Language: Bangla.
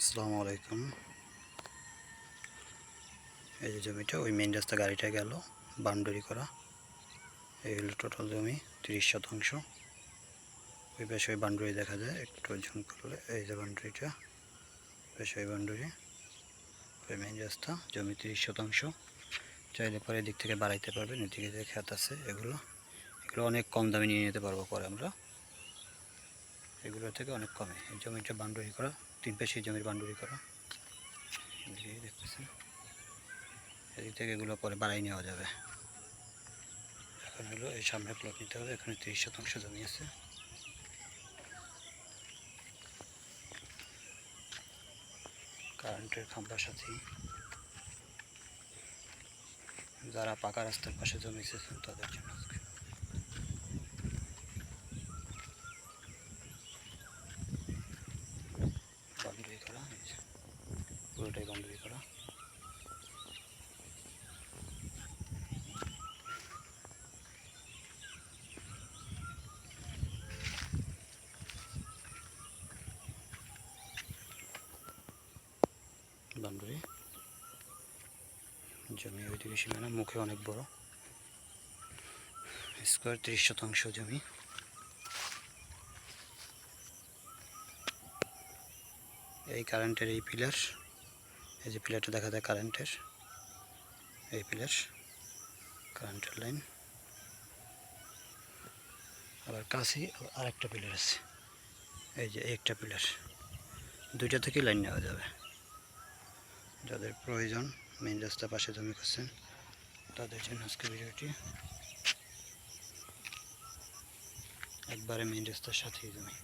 আসসালামু আলাইকুম। এই যে জমিটা, ওই মেন রাস্তা গাড়িটা গেল, বাউন্ডারি করা। এই হলো টোটাল জমি, তিরিশ শতাংশ। ওই পাশে ওই বাউন্ডারি দেখা যায়, একটু ঝুম করলে। এই যে বাউন্ডারিটা পাশে ওই বাউন্ডারি। ওই মেন রাস্তা, জমি তিরিশ শতাংশ। চাইলে পরে এদিক থেকে বাড়াইতে পারবেন, এদিকে যে খেত আছে, এগুলো। এগুলো অনেক কম দামে নিয়ে নিতে পারব পরে আমরা। এগুলোর থেকে অনেক কমে। জমিটা বাউন্ডারি করা, তিন পাশে জমির বাউন্ডারি করা। দেখতেছেন, এদিক থেকে এগুলো পরে বাড়াই নেওয়া যাবে। এখন হলো এই সামনে প্লট নিতে হবে, এখানে তিরিশ শতাংশ জমি আছে। কারেন্টের খাম্বার সাথেই যারা পাকা রাস্তার পাশে জমি এসেছেন, তাদের জন্য আজকে বাউন্ডারি করা এই যে, পুরোটাই বাউন্ডারি করা বাউন্ডারি জমি ওইদিকে সীমানা মুখে অনেক বড় স্কোয়ার তিরিশ শতাংশ জমি এই কারেন্টের এই পিলার এই যে পিলারটা দেখা যায় কারেন্টের, এই পিলার কারেন্টের লাইন আবার কাছেই আরেকটা পিলার আছে, এই যে একটা পিলার। দুইটা থেকেই লাইন নেওয়া যাবে। যাদের প্রয়োজন মেন রাস্তার পাশে জমি করছেন তাদের জন্য আজকে ভিডিওটি। একবারে মেন রাস্তার সাথেই জমি।